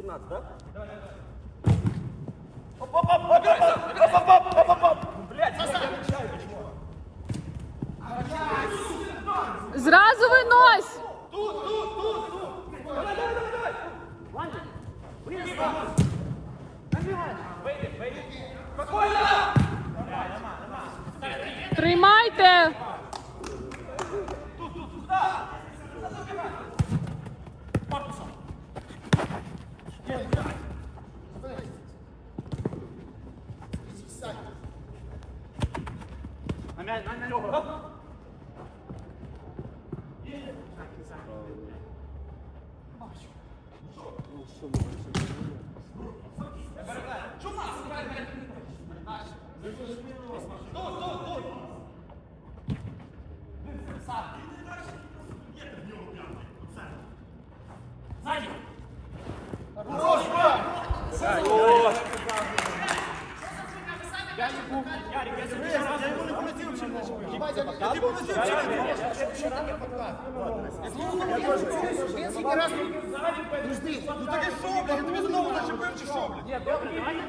17, да? Оп-оп-оп-оп-оп-оп-оп-оп-оп! Блядь, Зразу винось! Тут, тут, тут, тут! Давай, давай, давай, давай! Вийди! Спокійно! Тримайте! Hemen hemen yok. Çok az. Çok az. Він скільки раз жди. Ну так і що, блядь? Я тобі знову зачепив чи що, блядь? Ні, добре, давайте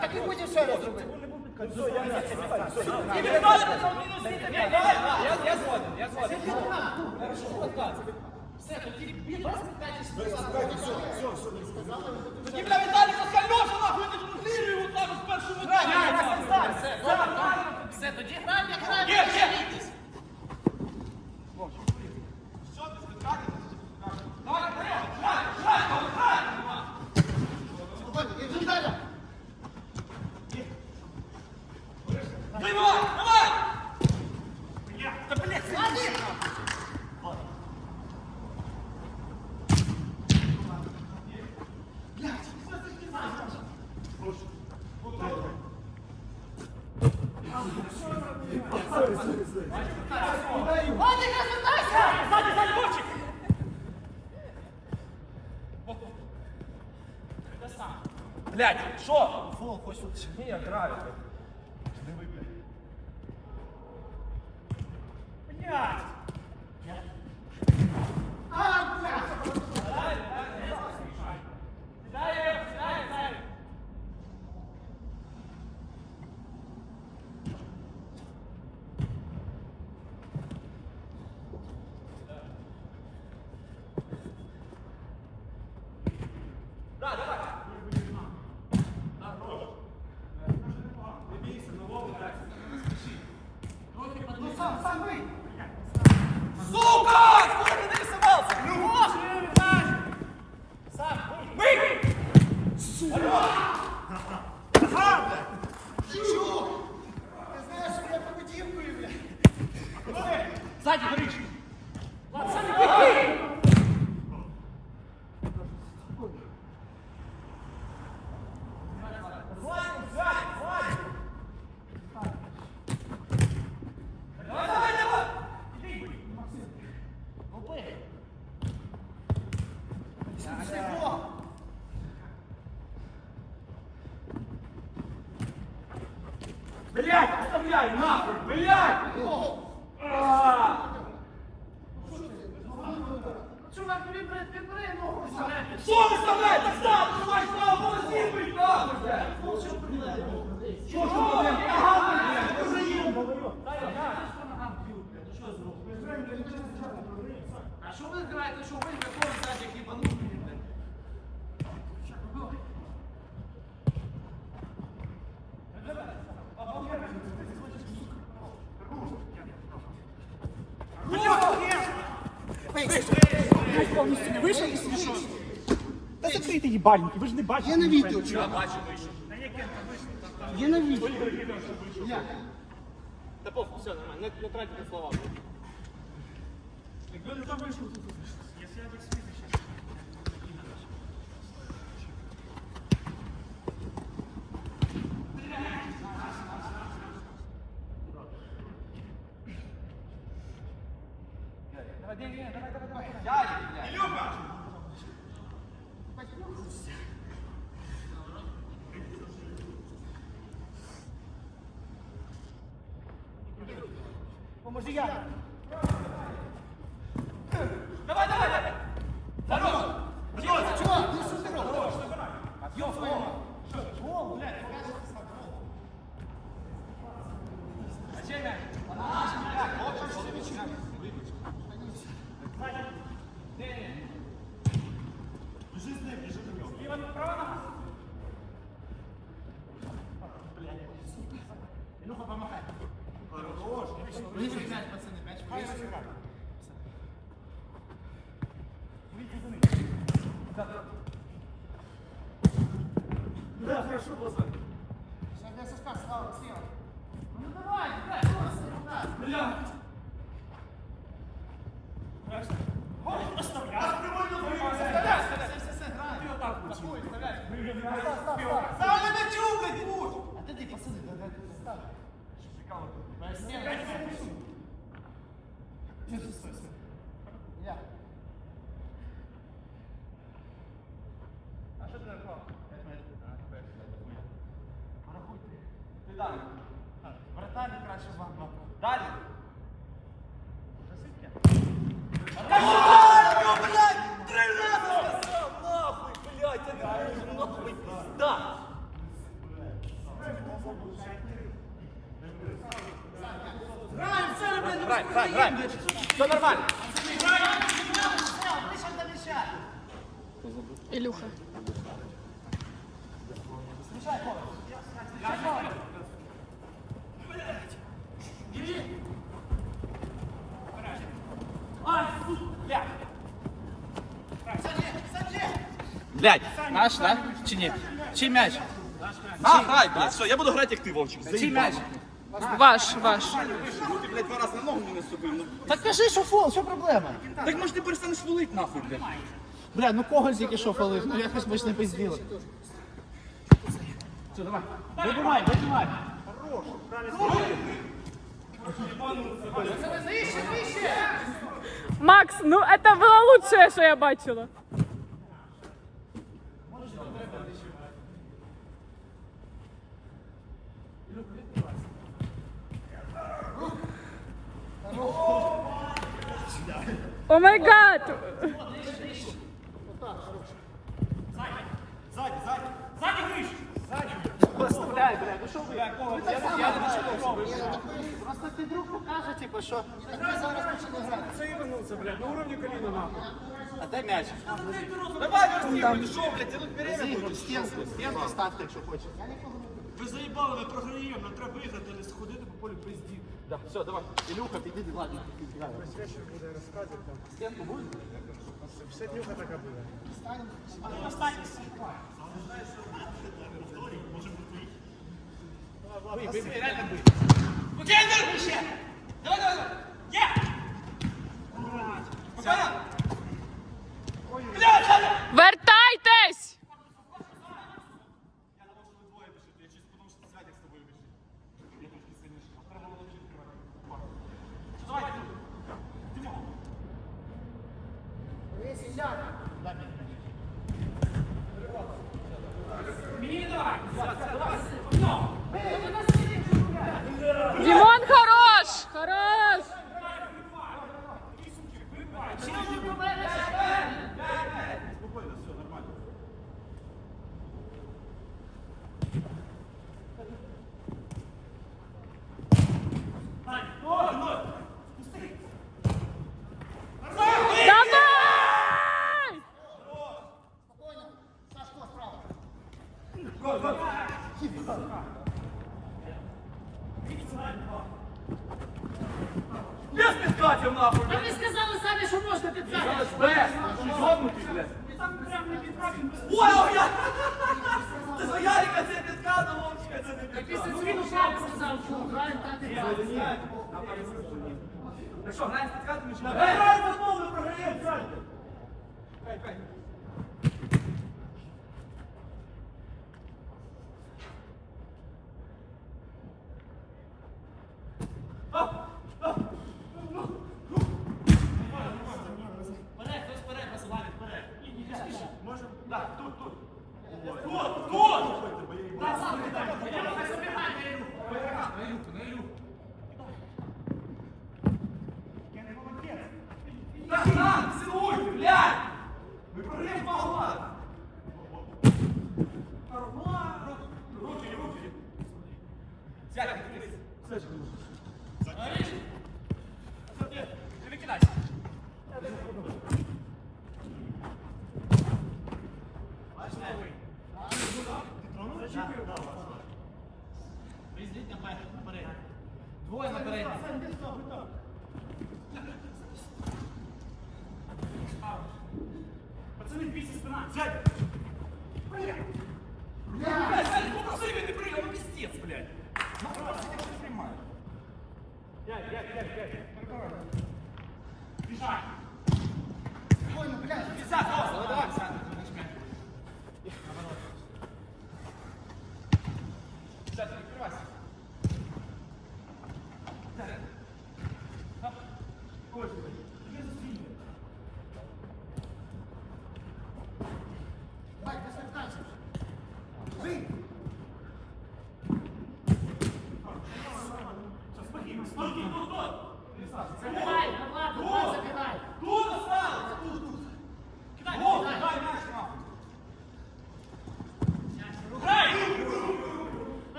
Так і будемо ще. Я згоден, я згоден. Все, тоді блін, 25 Давайте, все, все, все, не сказали. Тоді, бля, Віталій, пускай Льоша нахуй не контролює його там в першому дні. Все, все, все. Блядь, що? Фол, хоч от Ні, я граю. Блядь. Блядь! Сука! Куда ты нарисовался? Сам, мы! Ти чого? Ти знаєш, що я поведінкою, блядь. Сзади, горишь! Блять, оставляй, нахуй, блять! Чувак, тобі прибери ногу. Що ви вставляєте? Так став, давай, став, молодці, блядь, нахуй, блядь! Що ж ви, ага, блядь, я вже їм говорю. А що ви граєте, що ви такого? Вийшов і смішно. Та закрийте їбальники, ви ж не бачите. Є на відео, чувак. Є на відео. Та похуй, все, нормально, не, не тратите слова. Поможи я. لا Блядь, наш, да? Чи ні? Чий м'яч? А, грай, блядь, все, я буду грати як ти, Вовчик. Чий м'яч? Ваш, ваш. Ну ти, блядь, два рази на ногу не наступив. Ну. Так кажи, що фол, що проблема? Так може ти перестанеш валить нахуй, блядь. Бля, ну кого тільки що фалив, ну якось ми ж не пизділи. Все, давай. Вибивай, вибивай. Макс, ну это было лучшее, що я бачила. О май гад! Оставляй, бля, ну що ви? Я не Просто ти друг покаже, типу, що ми зараз почали грати. Це ібануться, блядь, на уровні коліна нахуй. А де м'яч? Давай, Верстів, ти що, блядь, тянуть перемогу. стінку, стінку ставте, якщо хочеш. Ми програємо, нам треба виграти, а не сходити по полю пизді. Да, все, давай. Ілюха, підійди, ладно. Священ буде розказувати там. Стінку буде? Все днюха така буде. Бий, бий, бий, реально бий. Покендер! Давай, давай, давай! Є! Спокійно! Вертайтесь! Jordania. Без підкатів, нахуй! А ви сказали самі, що можна підказати. Без! Жоднутий, блядь! Ой, ой, я! Це за Ярика це підкат, а Вовчика це не Після підкат. зміну шапку сказав, що граємо так і. Так що, граємо з підкатами чи не граємо? футбол, ми програємо, сядьте! Стан, Двоє на передній. Пацани, бійся спина. Сядь.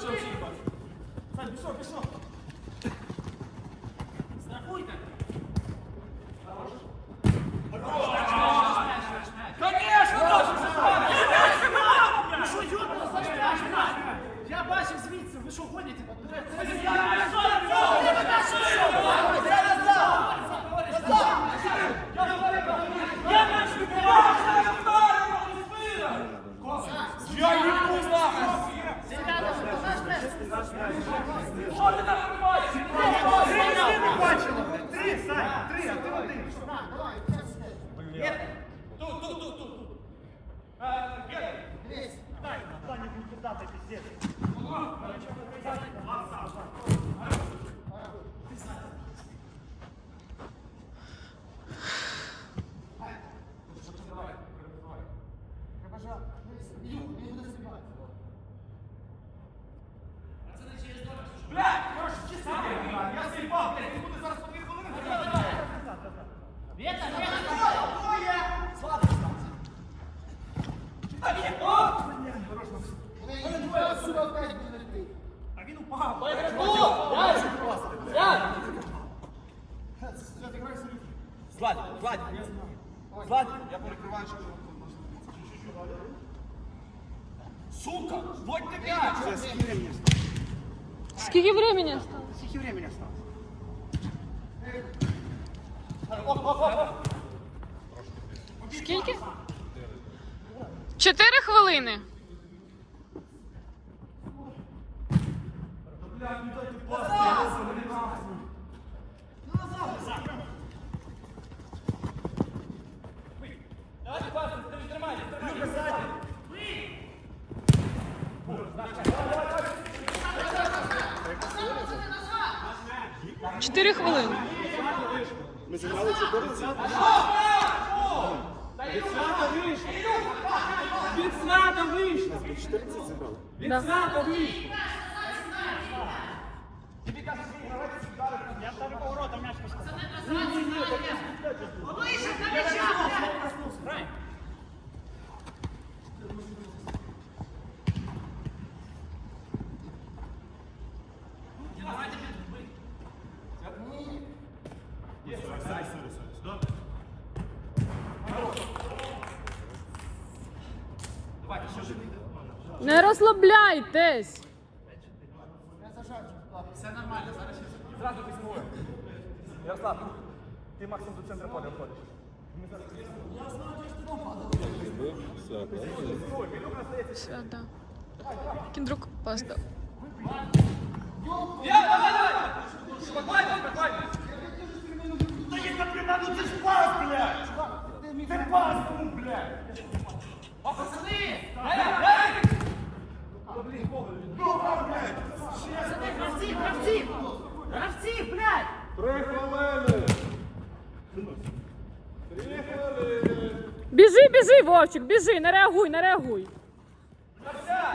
Бля, ну що взагалі не бачу. Сань, пішов, пішов. Страхуйте. Конечно, должен забрати! Ви що, йобнули, за що? Я бачив звідси, ви що гоніте? Я їбу нахуй! Що ти там робиш? Три, Сань, три, а ти один. Тут, тут, тут, тут, тут. Е, Геля, Дай, Саня будет кидати, пиздец. Блядь, 4 хвилини. Ми зіграли 14? Від свята вийшло! Від свята вийшло! 14 зіграли. Від свята вийшло! Я вдарив по воротам м'яч пішов. Ні, ні, ні, так я спитаю. Вийшов на! Не розслабляйтесь. Зразу письмове. Ярослав, ти максимум до центру поля входиш. Все, да. Кіндрук пас дав. Я, давай, давай! Спокойно, спокойно! Та яка пряма, ну це ж пас, блядь! Це пас, ну, блядь! О, пацани! Дай, дай! Гравці, гравці! Гравці, блядь! Три хвилини. Три хвилини. Біжи, біжи, Вовчик, біжи, не реагуй, не реагуй.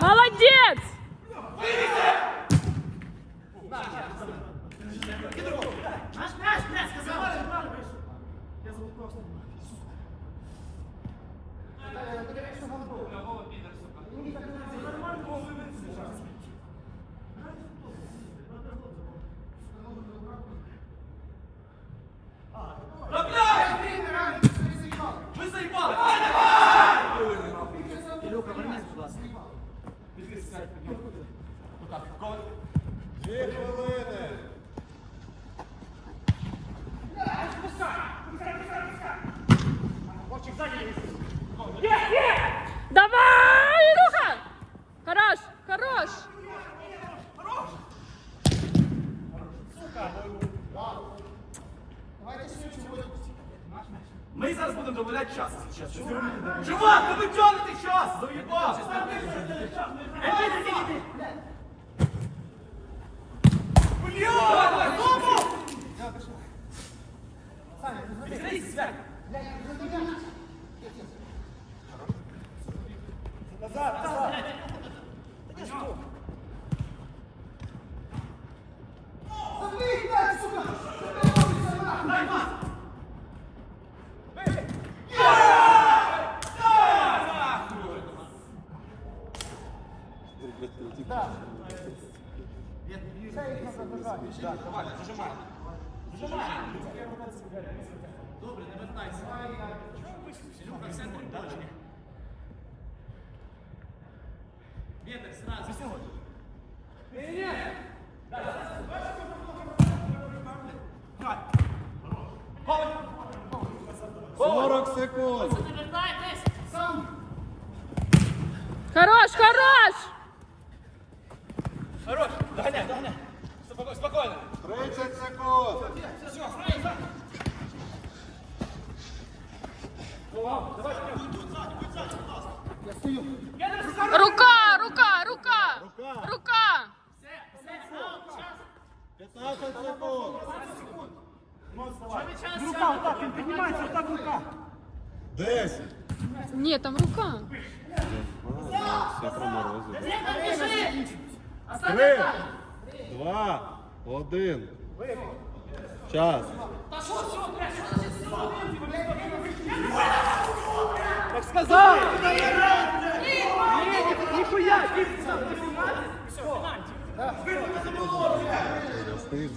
Молодець! Наш мяч, блядь, сказав! Да, блядь! Ви заїбали! Дві хвилини. Давай, Илюха! Хорош, хорош! Ми зараз будемо добавляти час. Чувак, ну ви тягнете час! Заїбав! Бля! Давай, давай, Відкрийся, Свят! Сорок секунд, да, чи ні? Сразу. Сьогодні. Ні, ні, ні. Сорок секунд. Хорош, хорош! Хорош, догоняй, догоняй. Спокойно. 30 секунд. Все, все, все, Рука, рука, рука! Рука! 15 секунд. Рука, отак, він піднімається, отак рука. 10. Ні, там рука. Все проморозили. Біжи! 3, 2, 1. Час. Так сказав! Стоїть